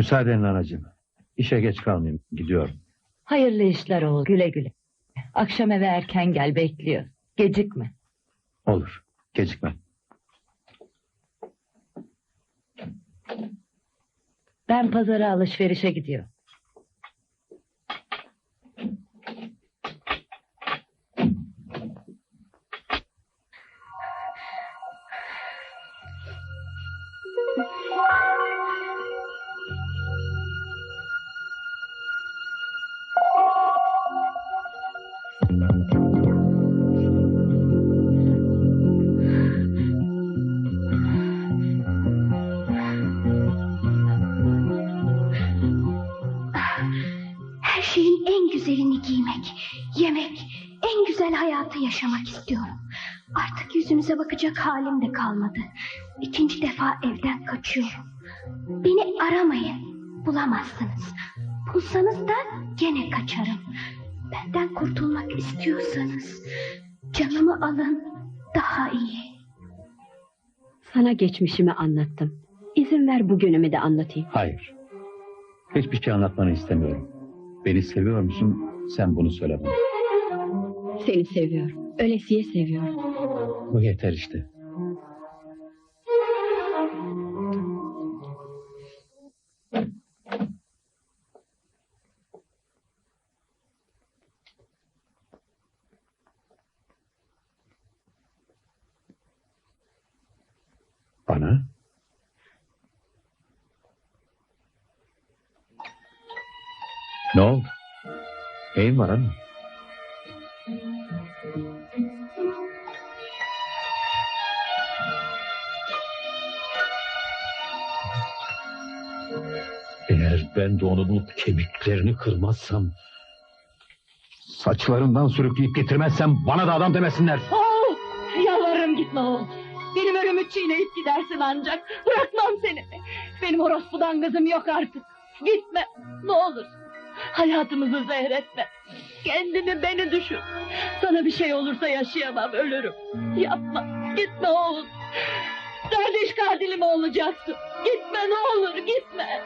Müsaadenle anacığım. İşe geç kalmayayım. Gidiyorum. Hayırlı işler oğul. Güle güle. Akşam eve erken gel bekliyor. Gecikme. Olur. Gecikmem. Ben pazara alışverişe gidiyorum. Her şeyin en güzelini giymek, yemek, en güzel hayatı yaşamak istiyorum. Artık yüzünüze bakacak halim de kalmadı. İkinci defa evden kaçıyorum. Beni aramayın, bulamazsınız. Bulsanız da gene kaçarım. Benden kurtulmak istiyorsanız canımı alın daha iyi. Sana geçmişimi anlattım. İzin ver bugünümü de anlatayım. Hayır. Hiçbir şey anlatmanı istemiyorum. Beni seviyor musun? Sen bunu söyle bana. Seni seviyorum. Ölesiye seviyorum. Bu yeter işte. Bana? Ne oldu? Neyin var hanım? Eğer ben de onu bulup kemiklerini kırmazsam... ...saçlarından sürükleyip getirmezsem bana da adam demesinler. Oğul! Yalvarırım gitme oğul. Benim ölümü çiğneyip gidersin ancak. Bırakmam seni. Benim orospudan kızım yok artık. Gitme. Ne olur. Hayatımızı zehretme. Kendini beni düşün. Sana bir şey olursa yaşayamam ölürüm. Yapma. Gitme oğul. Kardeş katilim olacaksın. Gitme ne olur gitme.